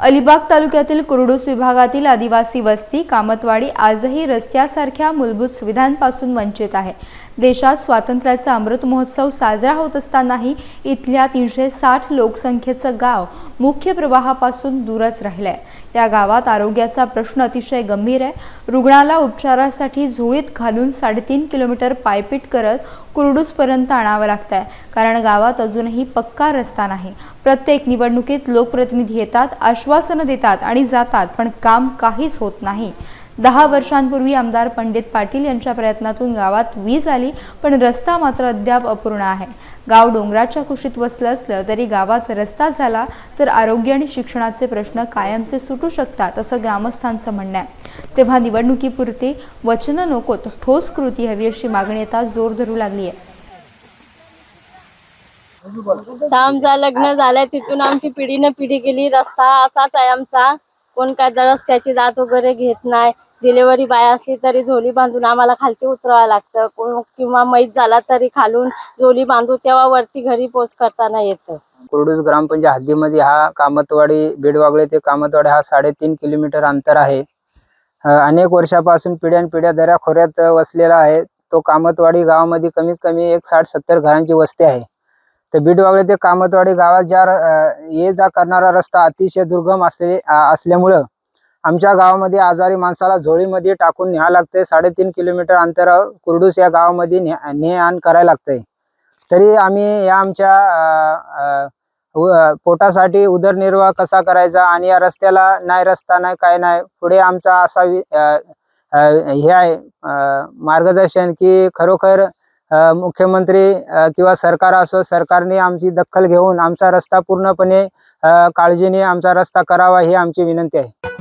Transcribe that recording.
अलिबाग तालुक्यातील कुरडूस विभागातील आदिवासी वस्ती कामतवाडी आजही रस्त्यासारख्या मूलभूत सुविधांपासून वंचित आहे. देशात स्वातंत्र्याचा अमृत महोत्सव साजरा होत असतानाही इथल्या तीनशे साठ लोकसंख्येचं गाव मुख्य प्रवाहापासून दूरच राहिलंय. या गावात आरोग्याचा प्रश्न अतिशय गंभीर आहे. रुग्णाला उपचारासाठी झोळीत घालून साडेतीन किलोमीटर पायपीट करत कुरडूसपर्यंत आणावं लागतंय. कारण गावात अजूनही पक्का रस्ता नाही. प्रत्येक निवडणुकीत लोकप्रतिनिधी येतात आश्वासनं देतात आणि जातात पण काम काहीच होत नाही. दहा वर्षांपूर्वी आमदार पंडित पाटील यांच्या प्रयत्नातून गावात वीज आली पण रस्ता मात्र अद्याप अपूर्ण आहे. गाव डोंगराच्या कुशीत वसलं असलं तरी गावात रस्ता झाला तर आरोग्य आणि शिक्षणाचे प्रश्न कायमचे सुटू शकतात असं ग्रामस्थांचं म्हणणं आहे. तेव्हा निवडणुकीपुरती वचनं नकोत ठोस कृती हवी अशी मागणी आता जोर धरू लागली आहे आमचं लग्न झालंय तिथून आमची पिढीने पिढी गेली. रस्ता असाच आहे आमचा. कोण काय रस्त्याची जात वगैरे घेत नाही डिलेवरी बाय असली तरी झोली बांधून आम्हाला खालती उतरावं लागतं. कोण किंवा मैत झाला तरी खालून झोली बांधू तेव्हा वरती घरी पोच करताना येतं. कुरडूस ग्रामपंचायत हद्दीमध्ये हा कामतवाडी बेडवागळे ते कामतवाडी हा साडेतीन किलोमीटर अंतर आहे. अनेक वर्षापासून पिढ्यानपिढ्या दऱ्याखोऱ्यात वसलेला आहे. तो कामतवाडी गावामध्ये कमीत कमी एक साठ सत्तर घरांची वस्ती आहे. तर बीडवागळे ते कामतवाडी गावात ज्या र- ये जा करणारा रस्ता अतिशय दुर्गम असले असल्यामुळं आमच्या गावामध्ये आजारी माणसाला झोळीमध्ये टाकून न्या लागते साडेतीन किलोमीटर अंतरावर कुरडूस या गावामध्ये ने आण करायला लागतंय. तरी आम्ही या आमच्या पोटासाठी उदरनिर्वाह कसा करायचा आणि या रस्त्याला नाही रस्ता नाही काय नाही पुढे आमचा असा हे आहे मार्गदर्शन की खरोखर अ, मुख्यमंत्री किंवा सरकार असो सरकारने आमची दखल घेऊन आमचा रस्ता पूर्णपणे काळजीने आमचा रस्ता करावा ही आमची विनंती आहे.